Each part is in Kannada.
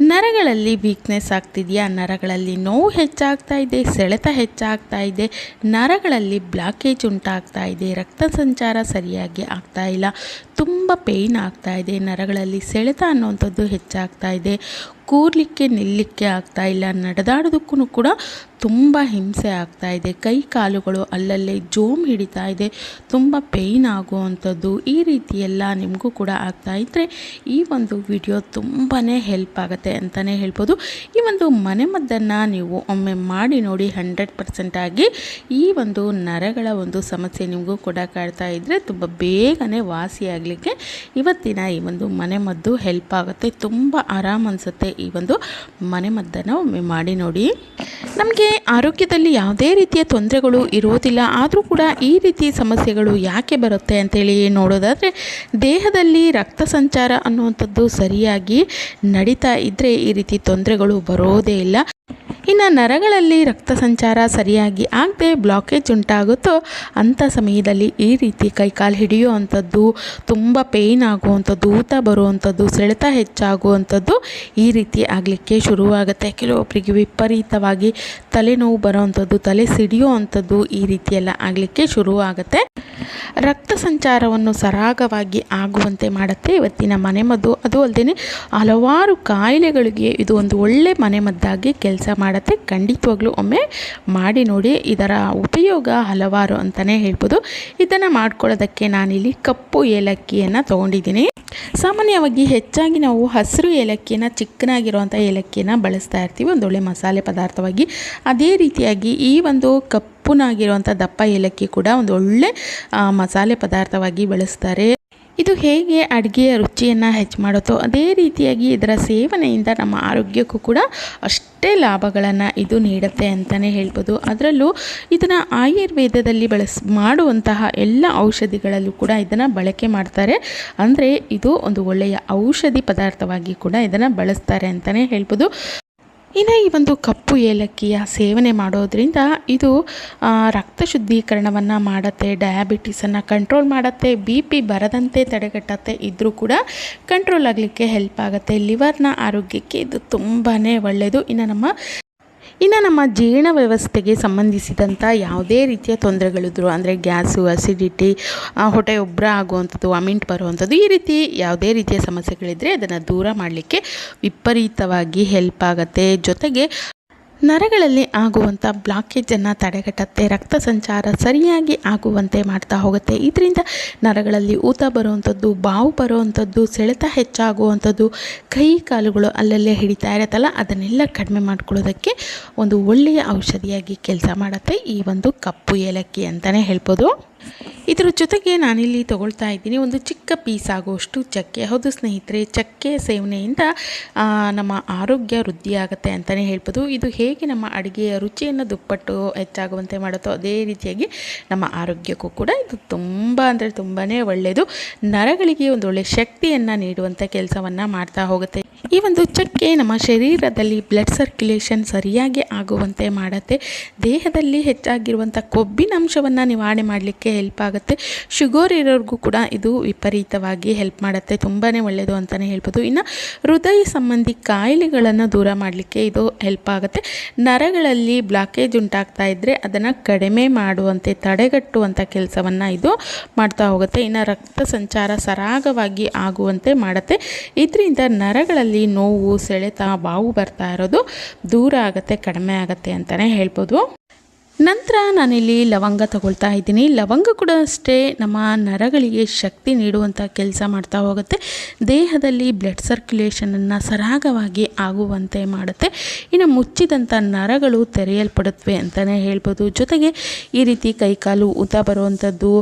ನರಗಳಲ್ಲಿ ವೀಕ್ನೆಸ್ ಆಗ್ತಿದೆಯಾ? ನರಗಳಲ್ಲಿ ನೋವು ಹೆಚ್ಚಾಗ್ತಾ ಇದೆ, ಸೆಳೆತ ಹೆಚ್ಚಾಗ್ತಾ ಇದೆ, ನರಗಳಲ್ಲಿ ಬ್ಲಾಕೇಜ್ ಉಂಟಾಗ್ತಾ ಇದೆ, ರಕ್ತ ಸಂಚಾರ ಸರಿಯಾಗಿ ಆಗ್ತಾ ಇಲ್ಲ, ತುಂಬ ಪೇಯ್ನ್ ಆಗ್ತಾ ಇದೆ, ನರಗಳಲ್ಲಿ ಸೆಳೆತ ಅನ್ನುವಂಥದ್ದು ಹೆಚ್ಚಾಗ್ತಾ ಇದೆ. ಕೂರಲಿಕ್ಕೆ, ನಿಲ್ಲಕ್ಕೆ ಆಗ್ತಾ ಇಲ್ಲ. ನಡೆದಾಡೋದಕ್ಕೂ ಕೂಡ ತುಂಬ ಹಿಂಸೆ ಆಗ್ತಾ ಇದೆ. ಕೈ ಕಾಲುಗಳು ಅಲ್ಲಲ್ಲೇ ಜೋಮ್ ಹಿಡಿತಾ ಇದೆ. ತುಂಬ ಪೇಯ್ನ್ ಆಗುವಂಥದ್ದು ಈ ರೀತಿ ಎಲ್ಲ ನಿಮಗೂ ಕೂಡ ಆಗ್ತಾ ಇದ್ದರೆ ಈ ಒಂದು ವಿಡಿಯೋ ತುಂಬಾ ಹೆಲ್ಪ್ ಆಗುತ್ತೆ ಅಂತಲೇ ಹೇಳ್ಬೋದು. ಈ ಒಂದು ಮನೆಮದ್ದನ್ನು ನೀವು ಒಮ್ಮೆ ಮಾಡಿ ನೋಡಿ ಹಂಡ್ರೆಡ್ ಪರ್ಸೆಂಟಾಗಿ ಈ ಒಂದು ನರಗಳ ಒಂದು ಸಮಸ್ಯೆ ನಿಮಗೂ ಕೂಡ ಕಾಡ್ತಾ ಇದ್ದರೆ ತುಂಬ ಬೇಗನೆ ವಾಸಿಯಾಗಲಿಕ್ಕೆ ಇವತ್ತಿನ ಈ ಒಂದು ಮನೆಮದ್ದು ಹೆಲ್ಪ್ ಆಗುತ್ತೆ. ತುಂಬ ಆರಾಮ್ ಅನಿಸುತ್ತೆ ಈ ಒಂದು ಮನೆಮದ್ದನ್ನು ಒಮ್ಮೆ ಮಾಡಿ ನೋಡಿ. ನಮಗೆ ಆರೋಗ್ಯದಲ್ಲಿ ಯಾವುದೇ ರೀತಿಯ ತೊಂದರೆಗಳು ಇರೋದಿಲ್ಲ ಆದರೂ ಕೂಡ ಈ ರೀತಿ ಸಮಸ್ಯೆಗಳು ಯಾಕೆ ಬರುತ್ತೆ ಅಂತೇಳಿ ನೋಡೋದಾದರೆ, ದೇಹದಲ್ಲಿ ರಕ್ತ ಸಂಚಾರ ಅನ್ನುವಂಥದ್ದು ಸರಿಯಾಗಿ ನಡೀತಾ ಇದ್ದರೆ ಈ ರೀತಿ ತೊಂದರೆಗಳು ಬರೋದೇ ಇಲ್ಲ. ಇನ್ನು ನರಗಳಲ್ಲಿ ರಕ್ತ ಸಂಚಾರ ಸರಿಯಾಗಿ ಆಗದೆ ಬ್ಲಾಕೇಜ್ ಉಂಟಾಗುತ್ತೋ ಅಂಥ ಸಮಯದಲ್ಲಿ ಈ ರೀತಿ ಕೈಕಾಲು ಹಿಡಿಯೋ ಅಂಥದ್ದು ತುಂಬ ಪೇಯ್ನ್ ಆಗುವಂಥದ್ದು, ಊತ ಬರುವಂಥದ್ದು, ಸೆಳೆತ ಹೆಚ್ಚಾಗುವಂಥದ್ದು ಈ ರೀತಿ ಆಗಲಿಕ್ಕೆ ಶುರುವಾಗುತ್ತೆ. ಕೆಲವೊಬ್ಬರಿಗೆ ವಿಪರೀತವಾಗಿ ತಲೆನೋವು ಬರೋವಂಥದ್ದು, ತಲೆ ಸಿಡಿಯೋ ಅಂಥದ್ದು ಈ ರೀತಿಯೆಲ್ಲ ಆಗಲಿಕ್ಕೆ ಶುರುವಾಗುತ್ತೆ. ರಕ್ತ ಸಂಚಾರವನ್ನು ಸರಾಗವಾಗಿ ಆಗುವಂತೆ ಮಾಡುತ್ತೆ. ಇವತ್ತಿನ ಮನೆಮದ್ದು, ಅದು ಅಲ್ಲದೆ ಹಲವಾರು ಕಾಯಿಲೆಗಳಿಗೆ ಇದು ಒಂದು ಒಳ್ಳೆ ಮನೆಮದ್ದಾಗಿ ಕೆಲಸ ಮಾಡುತ್ತೆ. ಖಂಡಿತವಾಗ್ಲೂ ಒಮ್ಮೆ ಮಾಡಿ ನೋಡಿ ಇದರ ಉಪಯೋಗ ಹಲವಾರು ಅಂತಲೇ ಹೇಳ್ಬೋದು. ಇದನ್ನು ಮಾಡ್ಕೊಳ್ಳೋದಕ್ಕೆ ನಾನಿಲ್ಲಿ ಕಪ್ಪು ಏಲಕ್ಕಿಯನ್ನು ತೊಗೊಂಡಿದ್ದೀನಿ. ಸಾಮಾನ್ಯವಾಗಿ ಹೆಚ್ಚಾಗಿ ನಾವು ಹಸಿರು ಏಲಕ್ಕಿನ ಚಿಕ್ಕನಾಗಿರುವಂಥ ಏಲಕ್ಕಿನ ಬಳಸ್ತಾ ಇರ್ತೀವಿ. ಒಂದೊಳ್ಳೆ ಮಸಾಲೆ ಪದಾರ್ಥವಾಗಿ. ಅದೇ ರೀತಿಯಾಗಿ ಈ ಒಂದು ಕಪ್ಪುನಾಗಿರುವಂಥ ದಪ್ಪ ಏಲಕ್ಕಿ ಕೂಡ ಒಂದು ಒಳ್ಳೆ ಮಸಾಲೆ ಪದಾರ್ಥವಾಗಿ ಬಳಸ್ತಾರೆ. ಇದು ಹೇಗೆ ಅಡುಗೆಯ ರುಚಿಯನ್ನು ಹೆಚ್ಚು ಮಾಡುತ್ತೋ ಅದೇ ರೀತಿಯಾಗಿ ಇದರ ಸೇವನೆಯಿಂದ ನಮ್ಮ ಆರೋಗ್ಯಕ್ಕೂ ಕೂಡ ಅಷ್ಟೇ ಲಾಭಗಳನ್ನು ಇದು ನೀಡುತ್ತೆ ಅಂತಲೇ ಹೇಳ್ಬೋದು. ಅದರಲ್ಲೂ ಇದನ್ನು ಆಯುರ್ವೇದದಲ್ಲಿ ಬಳಸ್, ಮಾಡುವಂತಹ ಎಲ್ಲ ಔಷಧಿಗಳಲ್ಲೂ ಕೂಡ ಇದನ್ನು ಬಳಕೆ ಮಾಡ್ತಾರೆ. ಅಂದರೆ ಇದು ಒಂದು ಒಳ್ಳೆಯ ಔಷಧಿ ಪದಾರ್ಥವಾಗಿ ಕೂಡ ಇದನ್ನು ಬಳಸ್ತಾರೆ ಅಂತಲೇ ಹೇಳ್ಬೋದು. ಇನ್ನು ಈ ಒಂದು ಕಪ್ಪು ಏಲಕ್ಕಿಯ ಸೇವನೆ ಮಾಡೋದ್ರಿಂದ ಇದು ರಕ್ತ ಶುದ್ಧೀಕರಣವನ್ನು ಮಾಡುತ್ತೆ ಡಯಾಬಿಟಿಸನ್ನು ಕಂಟ್ರೋಲ್ ಮಾಡುತ್ತೆ ಬಿ ಪಿ ಬರದಂತೆ ತಡೆಗಟ್ಟತ್ತೆ ಇದ್ದರೂ ಕೂಡ ಕಂಟ್ರೋಲ್ ಆಗಲಿಕ್ಕೆ ಹೆಲ್ಪ್ ಆಗುತ್ತೆ. ಲಿವರ್ನ ಆರೋಗ್ಯಕ್ಕೆ ಇದು ತುಂಬಾ ಒಳ್ಳೆಯದು ಇನ್ನು ನಮ್ಮ ಇನ್ನು ನಮ್ಮ ಜೀರ್ಣ ವ್ಯವಸ್ಥೆಗೆ ಸಂಬಂಧಿಸಿದಂಥ ಯಾವುದೇ ರೀತಿಯ ತೊಂದರೆಗಳಿದ್ರು, ಅಂದರೆ ಗ್ಯಾಸು ಅಸಿಡಿಟಿ ಹೊಟ್ಟೆ ಉಬ್ಬರ ಆಗುವಂಥದ್ದು ಅಮಿಂಟ್ ಬರುವಂಥದ್ದು, ಈ ರೀತಿ ಯಾವುದೇ ರೀತಿಯ ಸಮಸ್ಯೆಗಳಿದ್ದರೆ ಅದನ್ನು ದೂರ ಮಾಡಲಿಕ್ಕೆ ವಿಪರೀತವಾಗಿ ಹೆಲ್ಪ್ ಆಗುತ್ತೆ. ಜೊತೆಗೆ ನರಗಳಲ್ಲಿ ಆಗುವಂಥ ಬ್ಲಾಕೇಜನ್ನು ತಡೆಗಟ್ಟತ್ತೆ, ರಕ್ತ ಸಂಚಾರ ಸರಿಯಾಗಿ ಆಗುವಂತೆ ಮಾಡ್ತಾ ಹೋಗುತ್ತೆ. ಇದರಿಂದ ನರಗಳಲ್ಲಿ ಊತ ಬರುವಂಥದ್ದು ಬಾವು ಬರುವಂಥದ್ದು ಸೆಳೆತ ಹೆಚ್ಚಾಗುವಂಥದ್ದು ಕೈ ಕಾಲುಗಳು ಅಲ್ಲಲ್ಲೇ ಹಿಡಿತಾ ಇರುತ್ತಲ್ಲ, ಅದನ್ನೆಲ್ಲ ಕಡಿಮೆ ಮಾಡ್ಕೊಳ್ಳೋದಕ್ಕೆ ಒಂದು ಒಳ್ಳೆಯ ಔಷಧಿಯಾಗಿ ಕೆಲಸ ಮಾಡುತ್ತೆ ಈ ಒಂದು ಕಪ್ಪು ಏಲಕ್ಕಿ ಅಂತಲೇ ಹೇಳ್ಬೋದು. ಇದ್ರ ಜೊತೆಗೆ ನಾನಿಲ್ಲಿ ತಗೊಳ್ತಾ ಇದ್ದೀನಿ. ಒಂದು ಚಿಕ್ಕ ಪೀಸ್ ಆಗುವಷ್ಟು ಚಕ್ಕೆ. ಹೌದು ಸ್ನೇಹಿತರೆ, ಚಕ್ಕೆ ಸೇವನೆಯಿಂದ ನಮ್ಮ ಆರೋಗ್ಯ ವೃದ್ಧಿಯಾಗುತ್ತೆ ಅಂತಲೇ ಹೇಳ್ಬೋದು. ಇದು ಹೇಗೆ ನಮ್ಮ ಅಡುಗೆಯ ರುಚಿಯನ್ನು ದುಪ್ಪಟ್ಟು ಹೆಚ್ಚಾಗುವಂತೆ ಮಾಡುತ್ತೋ ಅದೇ ರೀತಿಯಾಗಿ ನಮ್ಮ ಆರೋಗ್ಯಕ್ಕೂ ಕೂಡ ಇದು ತುಂಬ ಅಂದರೆ ತುಂಬಾ ಒಳ್ಳೆಯದು. ನರಗಳಿಗೆ ಒಂದು ಒಳ್ಳೆಯ ಶಕ್ತಿಯನ್ನು ನೀಡುವಂಥ ಕೆಲಸವನ್ನು ಮಾಡ್ತಾ ಹೋಗುತ್ತೆ. ಈ ಒಂದು ಚಕ್ಕೆ ನಮ್ಮ ಶರೀರದಲ್ಲಿ ಬ್ಲಡ್ ಸರ್ಕ್ಯುಲೇಷನ್ ಸರಿಯಾಗಿ ಆಗುವಂತೆ ಮಾಡುತ್ತೆ, ದೇಹದಲ್ಲಿ ಹೆಚ್ಚಾಗಿರುವಂಥ ಕೊಬ್ಬಿನ ಅಂಶವನ್ನು ನಿವಾರಣೆ ಮಾಡಲಿಕ್ಕೆ ಹೆಲ್ಪ್ ಆಗುತ್ತೆ. ಶುಗರ್ ಇರೋರಿಗೂ ಕೂಡ ಇದು ವಿಪರೀತವಾಗಿ ಹೆಲ್ಪ್ ಮಾಡುತ್ತೆ ತುಂಬಾ ಒಳ್ಳೆಯದು ಅಂತಲೇ ಹೇಳ್ಬೋದು. ಇನ್ನು ಹೃದಯ ಸಂಬಂಧಿ ಕಾಯಿಲೆಗಳನ್ನು ದೂರ ಮಾಡಲಿಕ್ಕೆ ಇದು ಹೆಲ್ಪ್ ಆಗುತ್ತೆ. ನರಗಳಲ್ಲಿ ಬ್ಲಾಕೇಜ್ ಉಂಟಾಗ್ತಾ ಇದ್ದರೆ ಅದನ್ನು ಕಡಿಮೆ ಮಾಡುವಂತೆ ತಡೆಗಟ್ಟುವಂಥ ಕೆಲಸವನ್ನು ಇದು ಮಾಡ್ತಾ ಹೋಗುತ್ತೆ. ಇನ್ನು ರಕ್ತ ಸಂಚಾರ ಸರಾಗವಾಗಿ ಆಗುವಂತೆ ಮಾಡುತ್ತೆ. ಇದರಿಂದ ನರಗಳಲ್ಲಿ ನೋವು ಸೆಳೆತ ಬಾವು ಬರ್ತಾ ಇರೋದು ದೂರ ಆಗುತ್ತೆ ಕಡಿಮೆ ಆಗುತ್ತೆ ಅಂತಲೇ ಹೇಳ್ಬೋದು. ನಂತರ ನಾನಿಲ್ಲಿ ಲವಂಗ ತಗೊಳ್ತಾ ಇದ್ದೀನಿ. ಲವಂಗ ಕೂಡ ಅಷ್ಟೇ ನಮ್ಮ ನರಗಳಿಗೆ ಶಕ್ತಿ ನೀಡುವಂಥ ಕೆಲಸ ಮಾಡ್ತಾ ಹೋಗುತ್ತೆ. ದೇಹದಲ್ಲಿ ಬ್ಲಡ್ ಸರ್ಕ್ಯುಲೇಷನನ್ನು ಸರಾಗವಾಗಿ ಆಗುವಂತೆ ಮಾಡುತ್ತೆ. ಇನ್ನು ಮುಚ್ಚಿದಂಥ ನರಗಳು ತೆರೆಯಲ್ಪಡುತ್ತವೆ ಅಂತಲೇ ಹೇಳ್ಬೋದು. ಜೊತೆಗೆ ಈ ರೀತಿ ಕೈಕಾಲು ಊತ ಬರುವಂಥದ್ದು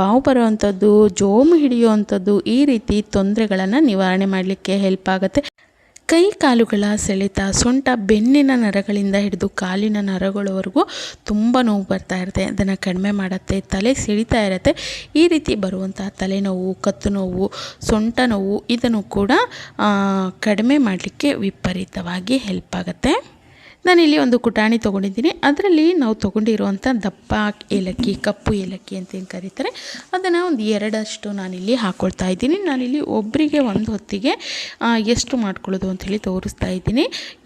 ಬಾವು ಬರುವಂಥದ್ದು ಜೋಮು ಹಿಡಿಯುವಂಥದ್ದು ಈ ರೀತಿ ತೊಂದರೆಗಳನ್ನು ನಿವಾರಣೆ ಮಾಡಲಿಕ್ಕೆ ಹೆಲ್ಪ್ ಆಗುತ್ತೆ. ಕೈ ಕಾಲುಗಳ ಸೆಳೆತ, ಸೊಂಟ ಬೆನ್ನಿನ ನರಗಳಿಂದ ಹಿಡಿದು ಕಾಲಿನ ನರಗಳವರೆಗೂ ತುಂಬ ನೋವು ಬರ್ತಾ ಇರುತ್ತೆ. ಅದನ್ನು ಕಡಿಮೆ ಮಾಡುತ್ತೆ, ತಲೆ ಸಿಡಿತಾ ಇರುತ್ತೆ. ಈ ರೀತಿ ಬರುವಂಥ ತಲೆನೋವು, ಕತ್ತು ನೋವು, ಸೊಂಟ ನೋವು ಇದನ್ನು ಕೂಡ ಕಡಿಮೆ ಮಾಡಲಿಕ್ಕೆ ವಿಪರೀತವಾಗಿ ಹೆಲ್ಪ್ ಆಗುತ್ತೆ. ನಾನಿಲ್ಲಿ ಒಂದು ಕುಟಾಣಿ ತೊಗೊಂಡಿದ್ದೀನಿ. ಅದರಲ್ಲಿ ನಾವು ತೊಗೊಂಡಿರುವಂಥ ದಪ್ಪ ಏಲಕ್ಕಿ, ಕಪ್ಪು ಏಲಕ್ಕಿ ಅಂತೇನು ಕರೀತಾರೆ, ಅದನ್ನು ಒಂದು ಎರಡಷ್ಟು ನಾನಿಲ್ಲಿ ಹಾಕ್ಕೊಳ್ತಾ ಇದ್ದೀನಿ. ನಾನಿಲ್ಲಿ ಒಬ್ಬರಿಗೆ ಒಂದು ಹೊತ್ತಿಗೆ ಎಷ್ಟು ಮಾಡ್ಕೊಳ್ಳೋದು ಅಂಥೇಳಿ ತೋರಿಸ್ತಾ ಇದ್ದೀನಿ.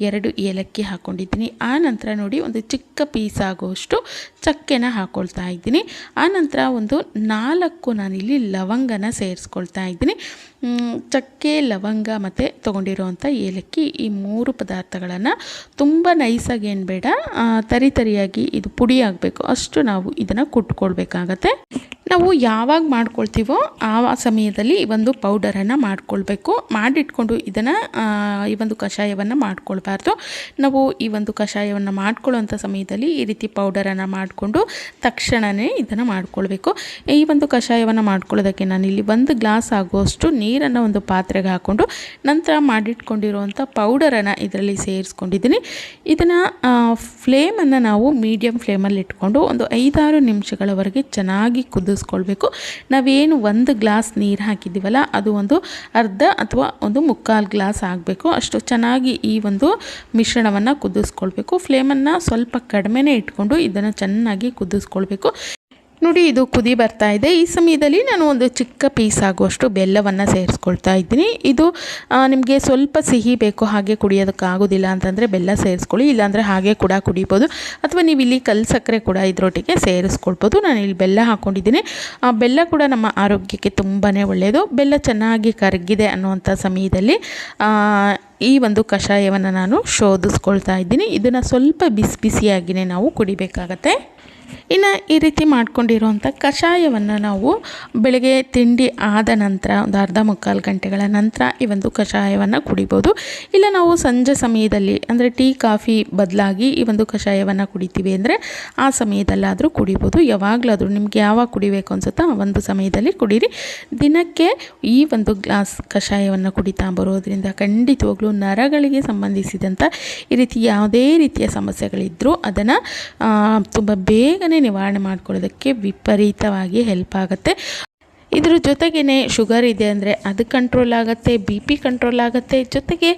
ಎರಡು ಏಲಕ್ಕಿ ಹಾಕ್ಕೊಂಡಿದ್ದೀನಿ ಆ ನಂತರ ನೋಡಿ ಒಂದು ಚಿಕ್ಕ ಪೀಸ್ ಆಗುವಷ್ಟು ಚಕ್ಕೆನ ಹಾಕ್ಕೊಳ್ತಾ ಇದ್ದೀನಿ. ಆ ನಂತರ ಒಂದು ನಾಲ್ಕು ನಾನಿಲ್ಲಿ ಲವಂಗನ ಸೇರಿಸ್ಕೊಳ್ತಾ ಇದ್ದೀನಿ. ಚಕ್ಕೆ, ಲವಂಗ ಮತ್ತು ತೊಗೊಂಡಿರುವಂಥ ಏಲಕ್ಕಿ ಈ ಮೂರು ಪದಾರ್ಥಗಳನ್ನು ತುಂಬ ನೈಸಾಗಿ ಏನು ಬೇಡ ತರಿತರಿಯಾಗಿ ತರಿ ತರಿಯಾಗಿ ಇದು ಪುಡಿ ಆಗಬೇಕು. ಅಷ್ಟು ನಾವು ಇದನ್ನು ಕುಟ್ಕೊಳ್ಬೇಕಾಗತ್ತೆ. ನಾವು ಯಾವಾಗ ಮಾಡ್ಕೊಳ್ತೀವೋ ಆ ಸಮಯದಲ್ಲಿ ಈ ಒಂದು ಪೌಡರನ್ನು ಮಾಡಿಕೊಳ್ಬೇಕು. ಮಾಡಿಟ್ಕೊಂಡು ಇದನ್ನು ಈ ಒಂದು ಕಷಾಯವನ್ನು ಮಾಡ್ಕೊಳ್ಬಾರ್ದು. ನಾವು ಈ ಒಂದು ಕಷಾಯವನ್ನು ಮಾಡ್ಕೊಳ್ಳೋಂಥ ಸಮಯದಲ್ಲಿ ಈ ರೀತಿ ಪೌಡರನ್ನು ಮಾಡಿಕೊಂಡು ತಕ್ಷಣವೇ ಇದನ್ನು ಮಾಡ್ಕೊಳ್ಬೇಕು. ಈ ಒಂದು ಕಷಾಯವನ್ನು ಮಾಡ್ಕೊಳ್ಳೋದಕ್ಕೆ ನಾನಿಲ್ಲಿ ಒಂದು ಗ್ಲಾಸ್ ಆಗುವಷ್ಟು ನೀರನ್ನು ಒಂದು ಪಾತ್ರೆಗೆ ಹಾಕ್ಕೊಂಡು ನಂತರ ಮಾಡಿಟ್ಕೊಂಡಿರುವಂಥ ಪೌಡರನ್ನು ಇದರಲ್ಲಿ ಸೇರಿಸ್ಕೊಂಡಿದ್ದೀನಿ. ಇದನ್ನು ಫ್ಲೇಮನ್ನು ನಾವು ಮೀಡಿಯಮ್ ಫ್ಲೇಮಲ್ಲಿ ಇಟ್ಕೊಂಡು ಒಂದು ಐದಾರು ನಿಮಿಷಗಳವರೆಗೆ ಚೆನ್ನಾಗಿ ಕುದಿಸ್ಕೊಳ್ಬೇಕು ನಾವೇನು ಒಂದು ಗ್ಲಾಸ್ ನೀರು ಹಾಕಿದ್ದೀವಲ್ಲ, ಅದು ಒಂದು ಅರ್ಧ ಅಥವಾ ಒಂದು ಮುಕ್ಕಾಲು ಗ್ಲಾಸ್ ಆಗಬೇಕು. ಅಷ್ಟು ಚೆನ್ನಾಗಿ ಈ ಒಂದು ಮಿಶ್ರಣವನ್ನು ಕುದಿಸ್ಕೊಳ್ಬೇಕು. ಫ್ಲೇಮನ್ನು ಸ್ವಲ್ಪ ಕಡಿಮೆನೇ ಇಟ್ಕೊಂಡು ಇದನ್ನು ಚೆನ್ನಾಗಿ ಕುದಿಸ್ಕೊಳ್ಬೇಕು. ನೋಡಿ, ಇದು ಕುದಿ ಬರ್ತಾ ಇದೆ. ಈ ಸಮಯದಲ್ಲಿ ನಾನು ಒಂದು ಚಿಕ್ಕ ಪೀಸ್ ಆಗುವಷ್ಟು ಬೆಲ್ಲವನ್ನು ಸೇರಿಸ್ಕೊಳ್ತಾ ಇದ್ದೀನಿ. ಇದು ನಿಮಗೆ ಸ್ವಲ್ಪ ಸಿಹಿ ಬೇಕು ಹಾಗೆ ಕುಡಿಯೋದಕ್ಕಾಗೋದಿಲ್ಲ ಅಂತಂದರೆ ಬೆಲ್ಲ ಸೇರಿಸ್ಕೊಳ್ಳಿ, ಇಲ್ಲಾಂದರೆ ಹಾಗೆ ಕೂಡ ಕುಡಿಬೋದು. ಅಥವಾ ನೀವು ಇಲ್ಲಿ ಕಲ್ಲು ಸಕ್ಕರೆ ಕೂಡ ಇದರೊಟ್ಟಿಗೆ ಸೇರಿಸ್ಕೊಳ್ಬೋದು. ನಾನು ಇಲ್ಲಿ ಬೆಲ್ಲ ಹಾಕ್ಕೊಂಡಿದ್ದೀನಿ ಆ, ಬೆಲ್ಲ ಕೂಡ ನಮ್ಮ ಆರೋಗ್ಯಕ್ಕೆ ತುಂಬಾ ಒಳ್ಳೆಯದು ಬೆಲ್ಲ ಚೆನ್ನಾಗಿ ಕರಗಿದೆ ಅನ್ನುವಂಥ ಸಮಯದಲ್ಲಿ ಈ ಒಂದು ಕಷಾಯವನ್ನು ನಾನು ಶೋಧಿಸ್ಕೊಳ್ತಾ ಇದ್ದೀನಿ. ಇದನ್ನು ಸ್ವಲ್ಪ ಬಿಸಿ ಬಿಸಿಯಾಗಿಯೇ ನಾವು ಕುಡಿಬೇಕಾಗತ್ತೆ. ಇನ್ನು ಈ ರೀತಿ ಮಾಡ್ಕೊಂಡಿರುವಂಥ ಕಷಾಯವನ್ನು ನಾವು ಬೆಳಗ್ಗೆ ತಿಂಡಿ ಆದ ನಂತರ ಒಂದು ಅರ್ಧ ಮುಕ್ಕಾಲು ಗಂಟೆಗಳ ನಂತರ ಈ ಒಂದು ಕಷಾಯವನ್ನು ಕುಡಿಬೋದು. ಇಲ್ಲ ನಾವು ಸಂಜೆ ಸಮಯದಲ್ಲಿ ಅಂದರೆ ಟೀ, ಕಾಫಿ ಬದಲಾಗಿ ಈ ಒಂದು ಕಷಾಯವನ್ನು ಕುಡಿತೀವಿ ಅಂದರೆ ಆ ಸಮಯದಲ್ಲಾದರೂ ಕುಡಿಬೋದು. ಯಾವಾಗಲಾದರೂ ನಿಮ್ಗೆ ಯಾವಾಗ ಕುಡಿಬೇಕು ಅನ್ಸುತ್ತೋ ಆ ಒಂದು ಸಮಯದಲ್ಲಿ ಕುಡೀರಿ. ದಿನಕ್ಕೆ ಈ ಒಂದು ಗ್ಲಾಸ್ ಕಷಾಯವನ್ನು ಕುಡಿತಾ ಬರೋದ್ರಿಂದ ಖಂಡಿತವಾಗ್ಲೂ ನರಗಳಿಗೆ ಸಂಬಂಧಿಸಿದಂಥ ಈ ರೀತಿ ಯಾವುದೇ ರೀತಿಯ ಸಮಸ್ಯೆಗಳಿದ್ದರೂ ಅದನ್ನು ತುಂಬ ಬೇಗನೆ ನಿವಾರಣೆ ಮಾಡ್ಕೊಳ್ಳೋದಕ್ಕೆ ವಿಪರೀತವಾಗಿ ಹೆಲ್ಪ್ ಆಗುತ್ತೆ. ಇದ್ರ ಜೊತೆಗೇ ಶುಗರ್ ಇದೆ ಅಂದರೆ ಅದು ಕಂಟ್ರೋಲ್ ಆಗುತ್ತೆ ಬಿ ಪಿ ಕಂಟ್ರೋಲ್ ಆಗುತ್ತೆ. ಜೊತೆಗೆ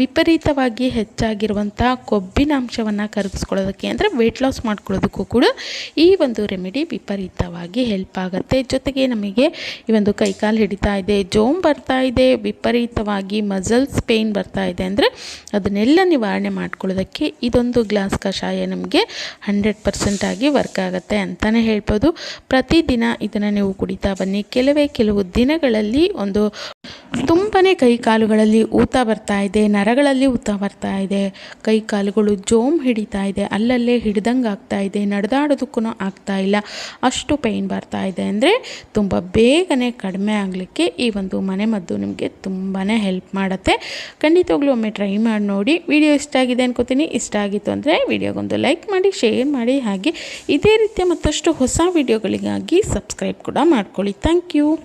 ವಿಪರೀತವಾಗಿ ಹೆಚ್ಚಾಗಿರುವಂಥ ಕೊಬ್ಬಿನ ಅಂಶವನ್ನು ಕರಗಿಸ್ಕೊಳ್ಳೋದಕ್ಕೆ ಅಂದರೆ ವೆಯ್ಟ್ ಲಾಸ್ ಮಾಡ್ಕೊಳ್ಳೋದಕ್ಕೂ ಕೂಡ ಈ ಒಂದು ರೆಮಿಡಿ ವಿಪರೀತವಾಗಿ ಹೆಲ್ಪ್ ಆಗುತ್ತೆ. ಜೊತೆಗೆ ನಮಗೆ ಈ ಒಂದು ಕೈಕಾಲು ಹಿಡಿತಾ ಇದೆ, ಜೋಮ್ ಬರ್ತಾ ಇದೆ, ವಿಪರೀತವಾಗಿ ಮಸಲ್ಸ್ ಪೇಯ್ನ್ ಬರ್ತಾ ಇದೆ ಅಂದರೆ ಅದನ್ನೆಲ್ಲ ನಿವಾರಣೆ ಮಾಡ್ಕೊಳ್ಳೋದಕ್ಕೆ ಇದೊಂದು ಗ್ಲಾಸ್ ಕಷಾಯ ನಮಗೆ ಹಂಡ್ರೆಡ್ ಪರ್ಸೆಂಟ್ ಆಗಿ ವರ್ಕ್ ಆಗುತ್ತೆ ಅಂತಲೇ ಹೇಳ್ಬೋದು. ಪ್ರತಿದಿನ ಇದನ್ನು ನೀವು ಕುಡಿತಾ ಬನ್ನಿ. ಕೆಲವೇ ಕೆಲವು ದಿನಗಳಲ್ಲಿ ಒಂದು ತುಂಬಾ ಕೈ ಕಾಲುಗಳಲ್ಲಿ ಊತ ಬರ್ತಾ ಇದೆ, ನರಗಳಲ್ಲಿ ಊತ ಬರ್ತಾ ಇದೆ. ಕೈ ಕಾಲುಗಳು ಜೋಮ್ ಹಿಡಿತಾ ಇದೆ, ಅಲ್ಲಲ್ಲೇ ಹಿಡ್ದಂಗೆ ಆಗ್ತಾ ಇದೆ ನಡೆದಾಡೋದಕ್ಕೂ ಆಗ್ತಾ ಇಲ್ಲ. ಅಷ್ಟು ಪೈನ್ ಬರ್ತಾ ಇದೆ ಅಂದರೆ ತುಂಬ ಬೇಗನೆ ಕಡಿಮೆ ಆಗಲಿಕ್ಕೆ ಈ ಒಂದು ಮನೆಮದ್ದು ನಿಮಗೆ ತುಂಬಾ ಹೆಲ್ಪ್ ಮಾಡುತ್ತೆ. ಖಂಡಿತವಾಗ್ಲೂ ಒಮ್ಮೆ ಟ್ರೈ ಮಾಡಿ ನೋಡಿ. ವಿಡಿಯೋ ಇಷ್ಟ ಆಗಿದೆ ಅನ್ಕೋತೀನಿ. ಇಷ್ಟ ಆಗಿತ್ತು ಅಂದರೆ ವಿಡಿಯೋಗೊಂದು ಲೈಕ್ ಮಾಡಿ ಶೇರ್ ಮಾಡಿ. ಹಾಗೆ ಇದೇ ರೀತಿಯ ಮತ್ತಷ್ಟು ಹೊಸ ವಿಡಿಯೋಗಳಿಗಾಗಿ ಸಬ್ಸ್ಕ್ರೈಬ್ ಕೂಡ ಮಾಡ್ಕೊಳ್ಳಿ. Thank you.